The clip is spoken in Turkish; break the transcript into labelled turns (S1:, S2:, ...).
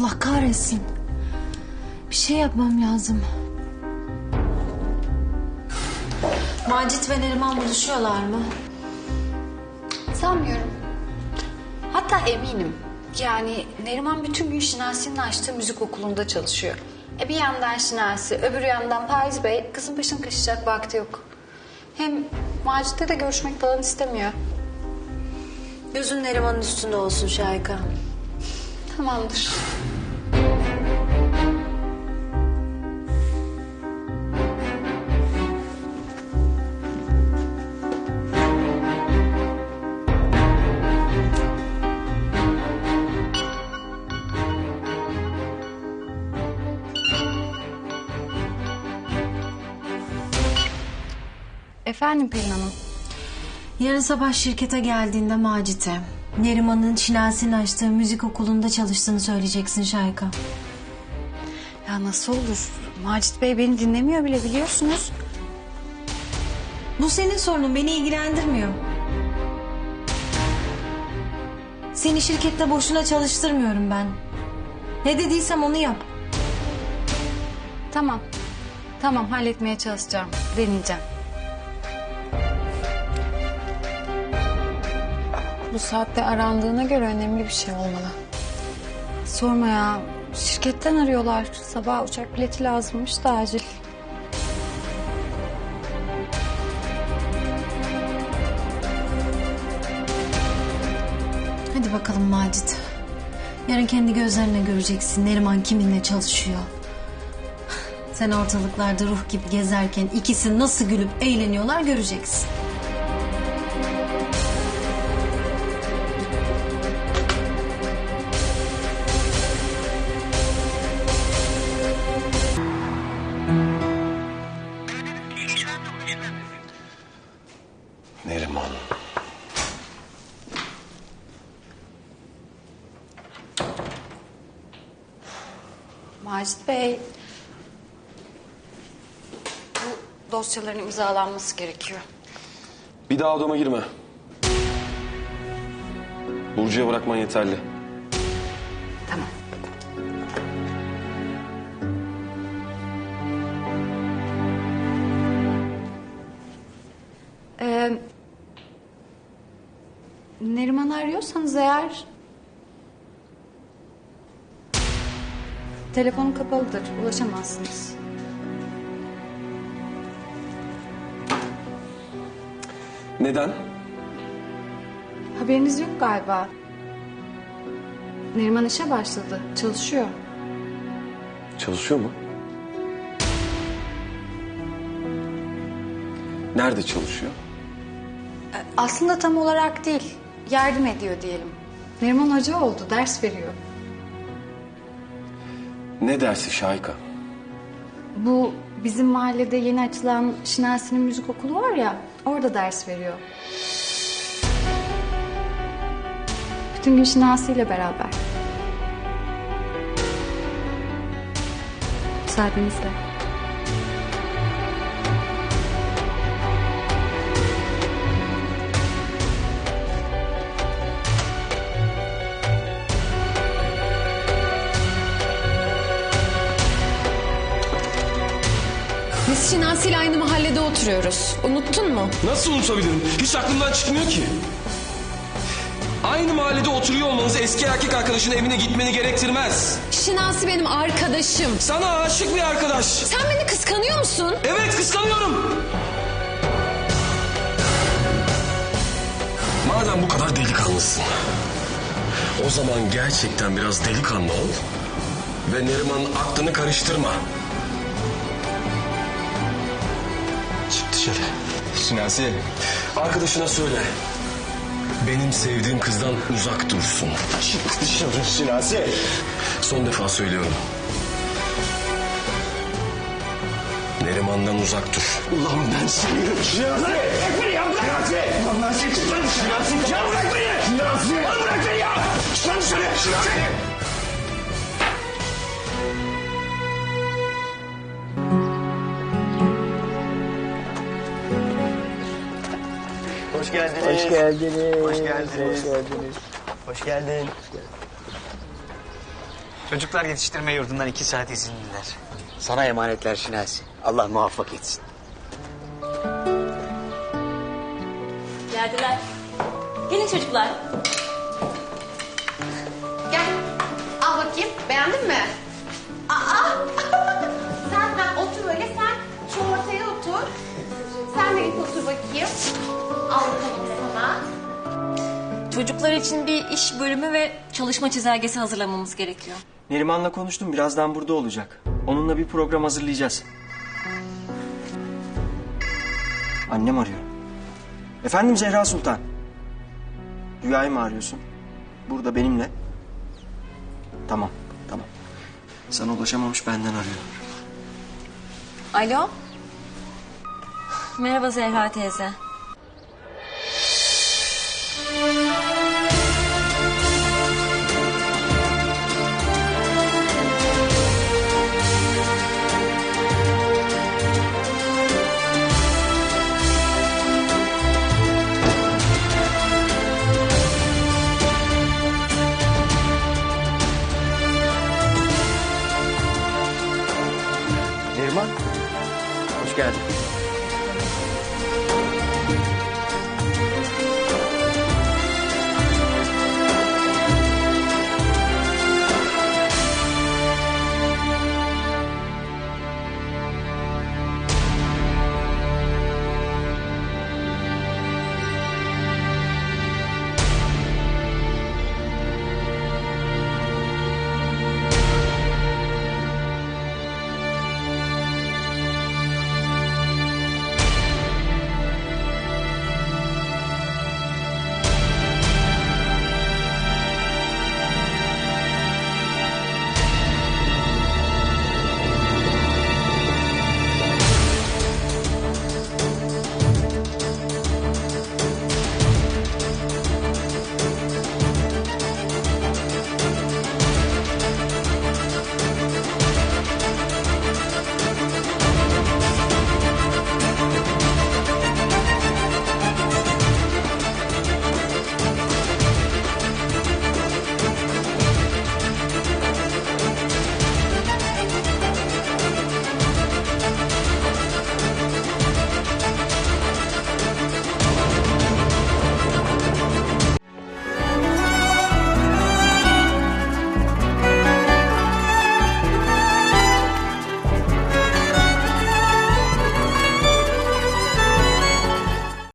S1: Allah kahretsin. Bir şey yapmam lazım. Macit ve Neriman buluşuyorlar mı?
S2: Sanmıyorum. Hatta eminim. Yani Neriman bütün gün Şinasi'nin açtığı müzik okulunda çalışıyor. E bir yandan Şinasi, öbür yandan Faiz Bey kızın başını kaşıyacak vakti yok. Hem Macit'le de görüşmek falan istemiyor.
S1: Gözün Neriman'ın üstünde olsun Şayka.
S2: Tamamdır. Efendim Pelin Hanım.
S1: Yarın sabah şirkete geldiğinde Macit'e Neriman'ın Şinasi'nin açtığı müzik okulunda çalıştığını söyleyeceksin Şayka.
S2: Ya nasıl olur? Macit Bey beni dinlemiyor bile biliyorsunuz.
S1: Bu senin sorunun beni ilgilendirmiyor. Seni şirkette boşuna çalıştırmıyorum ben. Ne dediysem onu yap.
S2: Tamam. Tamam halletmeye çalışacağım. Deneyeceğim. Bu saatte arandığına göre önemli bir şey olmalı. Sorma ya. Şirketten arıyorlar. Sabah uçak bileti lazımmış da acil.
S1: Hadi bakalım Macit. Yarın kendi gözlerine göreceksin Neriman kiminle çalışıyor. Sen ortalıklarda ruh gibi gezerken ikisi nasıl gülüp eğleniyorlar göreceksin.
S2: Macit Bey. Bu dosyaların imzalanması gerekiyor.
S3: Bir daha odama girme. Burcu'ya bırakman yeterli.
S2: Tamam. Ee, Neriman arıyorsanız eğer... Telefonu kapalıdır, ulaşamazsınız.
S3: Neden?
S2: Haberiniz yok galiba. Neriman işe başladı, çalışıyor.
S3: Çalışıyor mu? Nerede çalışıyor?
S2: Aslında tam olarak değil, yardım ediyor diyelim. Neriman hoca oldu, ders veriyor.
S3: Ne dersi Şahika?
S2: Bu bizim mahallede yeni açılan Şinasi'nin müzik okulu var ya, orada ders veriyor. Bütün gün Şinasi ile beraber. Müsaadenizle.
S4: İle aynı mahallede oturuyoruz. Unuttun mu?
S5: Nasıl unutabilirim? Hiç aklımdan çıkmıyor ki. Aynı mahallede oturuyor olmanız eski erkek arkadaşının evine gitmeni gerektirmez.
S4: Şinasi benim arkadaşım.
S5: Sana aşık bir arkadaş.
S4: Sen beni kıskanıyor musun?
S5: Evet kıskanıyorum. Madem bu kadar delikanlısın. O zaman gerçekten biraz delikanlı ol. Ve Neriman'ın aklını karıştırma.
S6: Şinasi,
S5: Arkadaşına söyle. Benim sevdiğim kızdan uzak dursun.
S6: çık dışarı Şinasi.
S5: Son defa söylüyorum. Neriman'dan uzak dur.
S6: Ulan ben seni... Şinasi! Şinasi! Çıkarım Şinasi!
S7: Hoş geldiniz.
S8: Hoş geldiniz.
S7: Hoş geldiniz.
S8: Hoş
S7: geldin. Çocuklar yetiştirme yurdundan iki saat izinliler.
S8: Sana emanetler Şinasi. Allah muvaffak etsin.
S9: Geldiler. Gelin çocuklar.
S10: Gel. Al bakayım. Beğendin mi? Aa! sen ha, otur öyle. Sen şu ortaya otur. Sen de git otur bakayım. Al bakalım.
S9: Çocuklar için bir iş bölümü ve çalışma çizelgesi hazırlamamız gerekiyor.
S11: Neriman'la konuştum. Birazdan burada olacak. Onunla bir program hazırlayacağız. Annem arıyor. Efendim Zehra Sultan. Rüyayı mı arıyorsun? Burada benimle. Tamam, tamam. Sana ulaşamamış benden arıyor.
S9: Alo. Merhaba Zehra teyze.